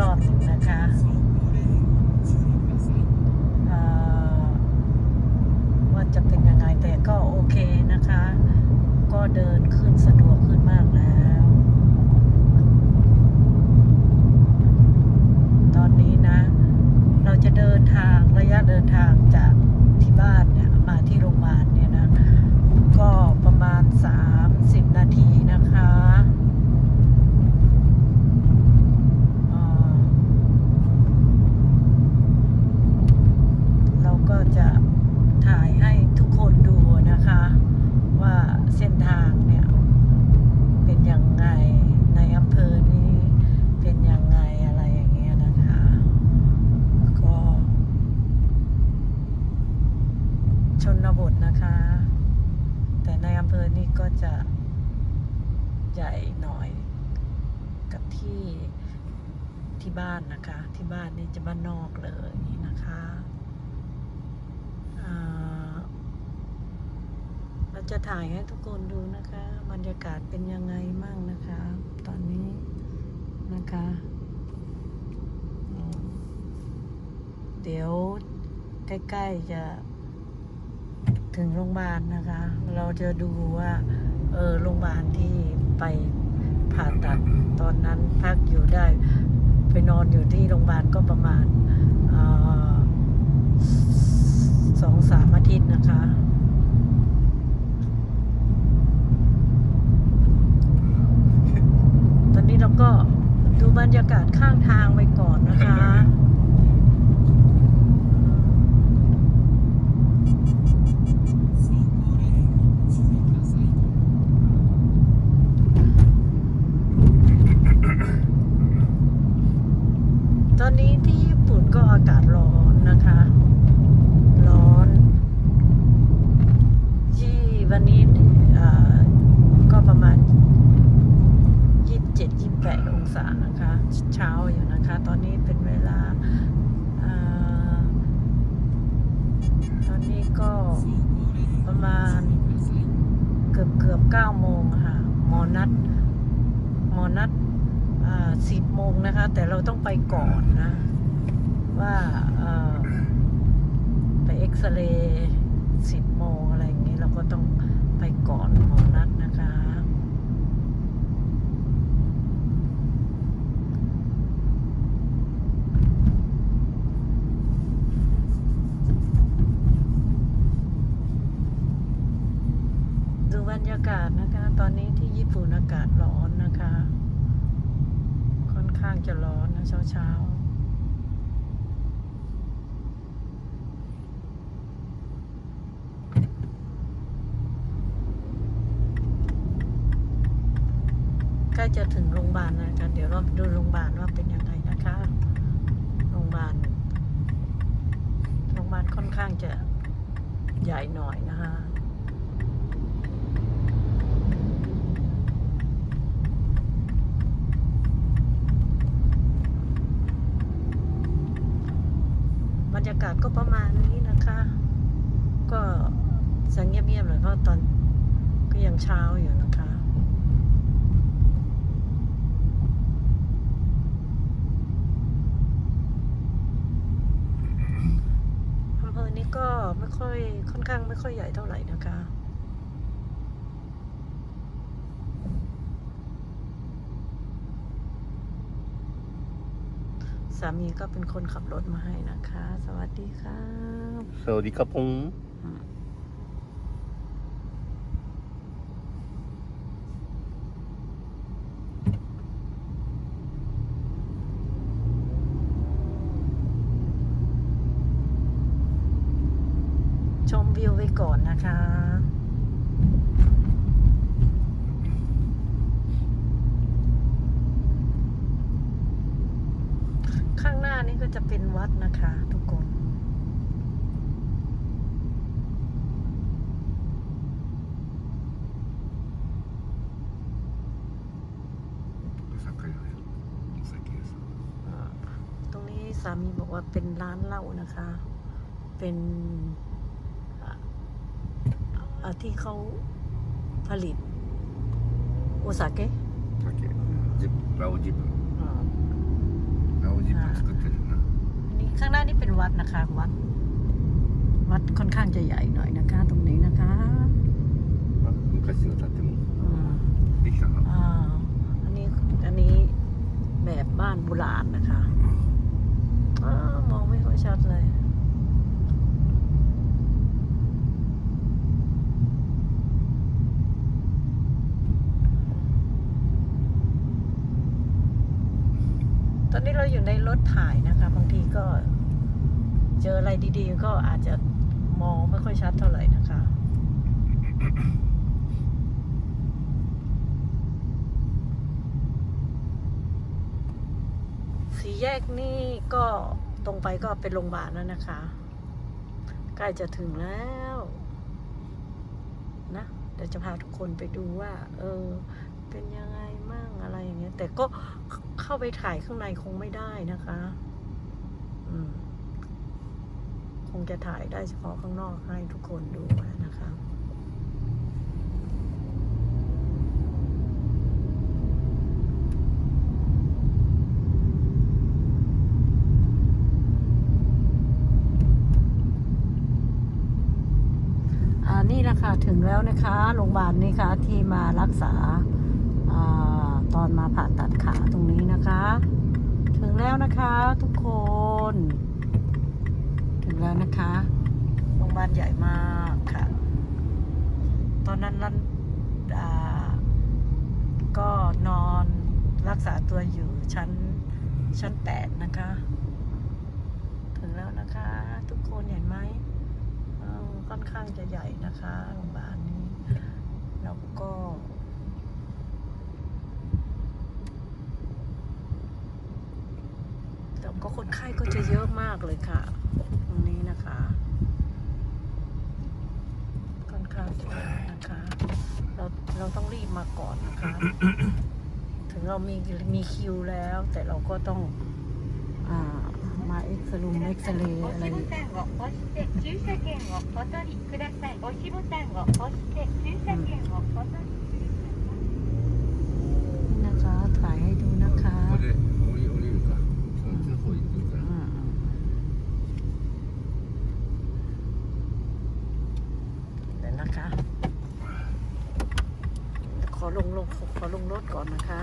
รอบหนึ่งนะคะว่าจะเป็นยังไงแต่ก็โอเค ใหญ่หน่อย กับที่ที่บ้านนะคะ ที่บ้านนี่จะบ้านนอกเลยนะคะเราจะถ่ายให้ทุกคนดูนะคะบรรยากาศเป็นยังไงมั่งนะคะ ตอนนี้นะคะเดี๋ยวใกล้ๆจะถึงโรงพยาบาลนะคะ เราจะดูว่า ออโรงพยาบาลที่ไปผ่าตัดตอนนั้นพักอยู่ได้ ไปนอนอยู่ที่โรงพยาบาลก็ประมาณออสองสามอาทิตย์นะคะ ตอนนี้เราก็ดูบรรยากาศข้างทางไปก่อนนะคะ อนนี้ที่ญี่ปุ่นก็อากาศร้อนนะคะ ร้อน ที่วันนี้ก็ประมาณ 27 28 องศานะคะ เช้าอยู่นะคะ ตอนนี้เป็นเวลาอตอนนี้ก็ประมาณเกือบเกือบ9โมงค่ะ หมอนัด หมอนัดสิบโมงนะคะ แต่เราต้องไปก่อน ว่าไปเอ็กซเรย์สิบโมงอะไรอย่างนี้เราก็ต้องไปก่อนหมอนัดนะคะดูบรรยากาศนะคะ ตอนนี้ที่ญี่ปุ่นอากาศร้อนนะคะ ค่อนข้างจะร้อนนะเช้าเช้าๆใกล้ จะถึงโรงพยาบาลแล้วกันเดี๋ยวเราดูโรงพยาบาลว่าเป็นยังไงนะคะโรงพยาบาลโรงพยาบาลค่อนข้างจะใหญ่หน่อยนะคะบรรยากาศก็ประมาณนี้นะคะ ก็สังเงียบๆหน่อยเพราะตอนก็ยังเช้าอยู่นะคะ อำเภอนี้ก็ไม่ค่อยค่อนข้างไม่ค่อยใหญ่เท่าไหร่นะคะ สามีก็เป็นคนขับรถมาให้นะคะ สวัสดีครับ สวัสดีครับผม ชมวิวไว้ ก่อนนะคะ ข้างหน้านี้ก็จะเป็นวัดนะคะ ทุกคนตรงนี้สามีบอกว่าเป็นร้านเหล้านะคะ เป็น ที่เขาผลิตโอซาเกะ 酒ジップラオジップ อ่า ラオジップ作ってるな อันนี้ข้างหน้านี่เป็นวัดนะคะ วัด วัดค่อนข้างจะใหญ่หน่อยนะคะ ตรงนี้นะคะ あ昔の建物 อนนี้เราอยู่ในรถถ่ายนะคะ บางทีก็เจออะไรดีๆ ก็อาจจะมองไม่ค่อยชัดเท่าไหร่นะคะ สี่แยกนี่ก็ตรงไปก็เป็นโรงพยาบาลแล้วนะคะ ใกล้จะถึงแล้วนะเดี๋ยวจะพาทุกคนไปดูว่า เออ เป็นยังไงมั่งอะไรอย่างเงี้ย แต่ก็ เข้าไปถ่ายข้างในคงไม่ได้นะคะคงจะถ่ายได้เฉพาะข้างนอกให้ทุกคนดูนะคะอ่านี่นะคะถึงแล้วนะคะโรงพยาบาลนี่ค่ะที่มารักษาอา ตอนมาผ่าตัดขาตรงนี้นะคะ ถึงแล้วนะคะทุกคน ถึงแล้วนะคะโรงพยาบาลใหญ่มากค่ะ ตอนนั้นรันก็นอนรักษาตัวอยู่ชั้นชั้นแปดนะคะ ถึงแล้วนะคะ ทุกคนเห็นไหมค่อนข้างจะใหญ่นะคะโรงพยาบาลนี้ แล้วก็แล้ว ก็คนไข้ก็จะเยอะมากเลยค่ะ ตรงนี้นะคะค่อนข้างจะนะคะ เราเราต้องรีบมาก่อนนะคะ ถึงเรามีมีคิวแล้ว แต่เราก็ต้องอ่ามาเอ็กซ์รูมเอ็กซ์เรย์อะไรนะคะถ่ายให้ดูนะคะ ขอลงรถก่อนนะคะ